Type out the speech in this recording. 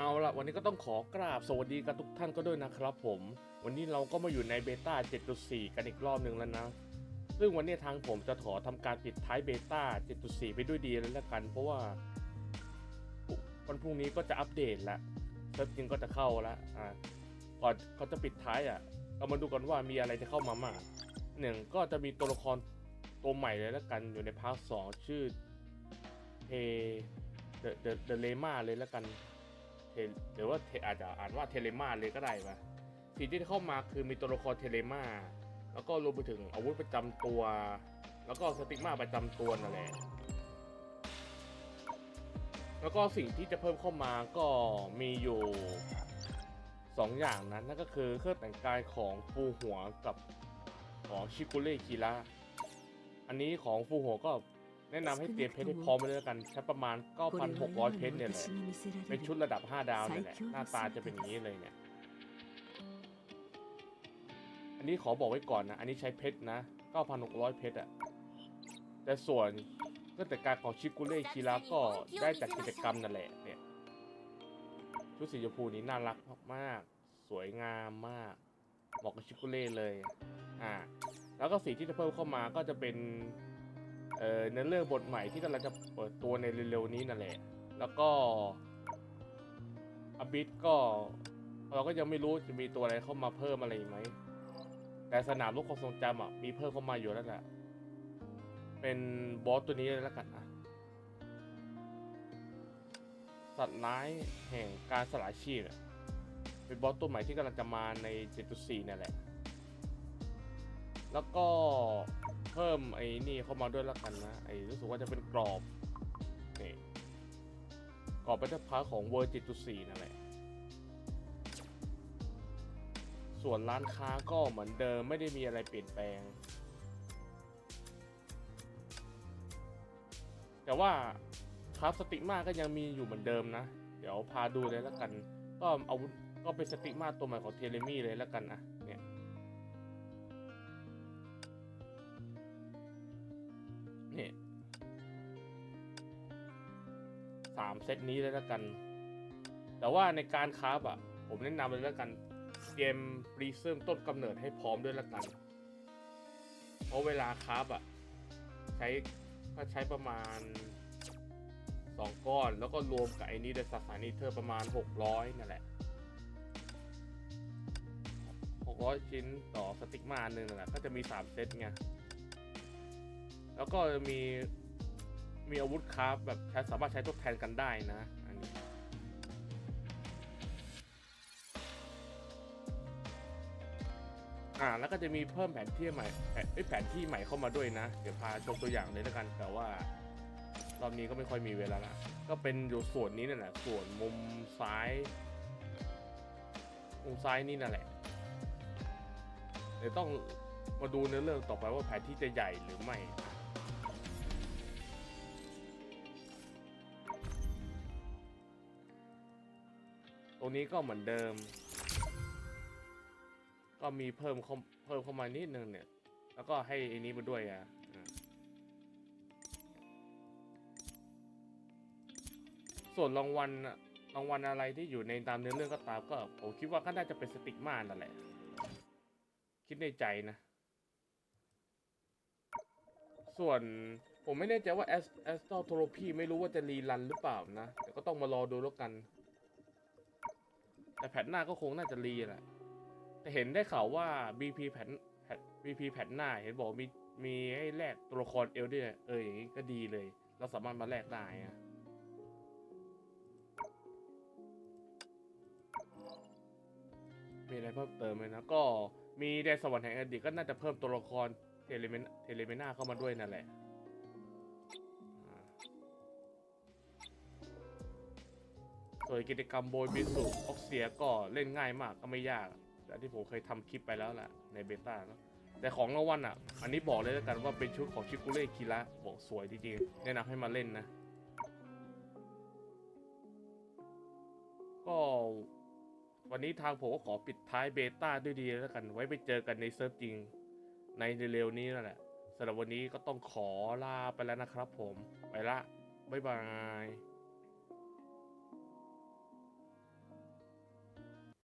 เอาละวันนี้ก็ต้องขอกราบสวัสดีกับทุกท่านก็ด้วยนะครับผม วันนี้เราก็มาอยู่ในเบต้า 7.4 กันอีกรอบหนึ่งแล้วนะ ซึ่งวันนี้ทางผมจะขอทำการปิดท้ายเบต้า 7.4 ไปด้วยดีแล้วละกัน เพราะว่าวันพรุ่งนี้ก็จะอัปเดตแล้วเซิร์ฟจริงก็จะเข้าแล้วอ่าก่อนเขาจะปิดท้ายอะ เรามาดูกันว่ามีอะไรจะเข้ามามากหนึ่งก็จะมีตัวละครตัวใหม่เลยแล้วกันอยู่ในพาร์ทสองชื่อเทเดอะเดอะเดเลมาเลยแล้วกัน หรือว่าอาจจะอ่านว่าเทเลมาเลยก็ได้ปะสิ่งที่เข้ามาคือมีตัวละครเทเลมาแล้วก็รวมไปถึงอาวุธประจำตัว แล้วก็สติมาประจำตัวนั่นแหละแล้วก็สิ่งที่จะเพิ่มเข้ามาก็มีอยู่สองอย่างนั้นนั่นก็คือเครื่องแต่งกายของฟูหัวกับของชิกุเร่คิระอันนี้ของฟูหัวก็ แนะนำให้เตรียมเพชรให้พร้อมไปเลยละกันใช้ประมาณ 9,600 เพชรเนี่ยแหละเป็นชุดระดับ 5 ดาวเนี่ยแหละหน้าตาจะเป็นอย่างนี้เลยเนี่ย อันนี้ขอบอกไว้ก่อนนะ อันนี้ใช้เพชรนะ 9,600 เพชรอะแต่ส่วนก็แต่การของชิกุเร่คีราก็ได้จากกิจกรรมนั่นแหละเนี่ยชุดสีชมพูนี้น่ารักมากๆสวยงามมากเหมาะกับชิกุเร่เลย อ่า แล้วก็สีที่จะเพิ่มเข้ามาก็จะเป็น เอ่อเนื้อเรื่องบทใหม่ที่กำลังจะเปิดตัวในเร็วๆนี้นั่นแหละ แล้วก็อบิทก็เราก็ยังไม่รู้จะมีตัวอะไรเข้ามาเพิ่มอะไรไหม แต่สนามลูกความทรงจำอะมีเพิ่มเข้ามาอยู่แล้วแหละ เป็นบอสตัวนี้เลยแล้วกันอะ สัตว์ร้ายแห่งการสลายชีพเป็นบอสตัวใหม่ที่กำลังจะมาใน 7.4 นั่นแหละ แล้วก็เพิ่มไอ้นี่เข้ามาด้วยแล้วกันนะไอ้รู้สึกว่าจะเป็นกรอบนี่กรอบเป็นพาของเวอร์จิตุสีนั่นแหละส่วนร้านค้าก็เหมือนเดิมไม่ได้มีอะไรเปลี่ยนแปลง แต่ว่าคราฟสติมาก็ยังมีอยู่เหมือนเดิมนะ เดี๋ยวพาดูเลยแล้วกัน ก็เอาก็เป็นสติมาตัวใหม่ของเทเลมี่เลยแล้วกันนะามเซตนี้เลยละกัน แต่ว่าในการคราฟอะ ผมแนะนำเลยละกันเตรียมปรีเซิมต้นกำเนิดให้พร้อมด้วยละกัน เพราะเวลาคราฟอะ ใช้ถ้าใช้ประมาณ 2 ก้อน แล้วก็รวมกับไอ้นี้เดสสานีเธอประมาณ 600 นั่นแหละ 600 ชิ้นต่อสติกมาหนึ่งนั่นแหละก็จะมี 3 เซตไงแล้วก็จะมี มีอาวุธคราฟแบบใช้สามารถใช้ทดแทนกันได้นะ อันนี้ อ่าแล้วก็จะมีเพิ่มแผนที่ใหม่แผนเอ้ยแผนที่ใหม่เข้ามาด้วยนะ เดี๋ยวพาชมตัวอย่างเลยแล้วกัน แต่ว่ารอบนี้ก็ไม่ค่อยมีเวลาละก็เป็นอยู่ส่วนนี้นั่นแหละ ส่วนมุมซ้าย มุมซ้ายนี่นั่นแหละ เดี๋ยวต้องมาดูเนื้อเรื่องต่อไปว่าแผนที่จะใหญ่หรือไม่ รงนี้ก็เหมือนเดิม ก็มีเพิ่มเพิ่มเข้ามานิดนึงเนี่ย แล้วก็ให้อันนี้มาด้วยอะส่วนรางวัลรางวัลอะไรที่อยู่ในตามเนื้อเรื่องก็ตามก็ผมคิดว่าก็น่าจะเป็นสติกมานั่นแหละ คิดในใจนะ ส่วนผมไม่แน่ใจว่าแอสแอสตอโทรพีไม่รู้ว่าจะรีรันหรือเปล่านะ แต่ก็ต้องมารอดูแล้วกัน แต่แผ่นหน้าก็คงน่าจะรีแหละแต่เห็นได้ข่าวว่า BP แผ่นแผ่น BP แผ่นหน้าเห็นบอกมีมีให้แลกตัวละครเอลด้วยเอออย่างนี้ก็ดีเลย เราสามารถมาแลกได้อะมีอะไรเพิ่มเติมไหมนะก็มีแดนสวรรค์แห่งอดีตก็น่าจะเพิ่มตัวละครเทเลเมนเทเลเมนาเข้ามาด้วยนั่นแหละ ส่วนกิจกรรมโบยบิสุออกเสียก็เล่นง่ายมากก็ไม่ยากแต่ที่ผมเคยทำคลิปไปแล้วแหละในเบต้าเนอะแต่ของรางวัลอะ อันนี้บอกเลยแล้วกันว่าเป็นชุดของชิกุเร่คิระบอกสวยจริงๆแนะนำให้มาเล่นนะ ก็วันนี้ทางผมก็ขอปิดท้ายเบต้าด้วยดีแล้วกัน ไว้ไปเจอกันในเซิร์ฟจริง ในเร็วๆนี้นั่นแหละสำหรับวันนี้ก็ต้องขอลาไปแล้วนะครับผม ไปละ บ๊ายบาย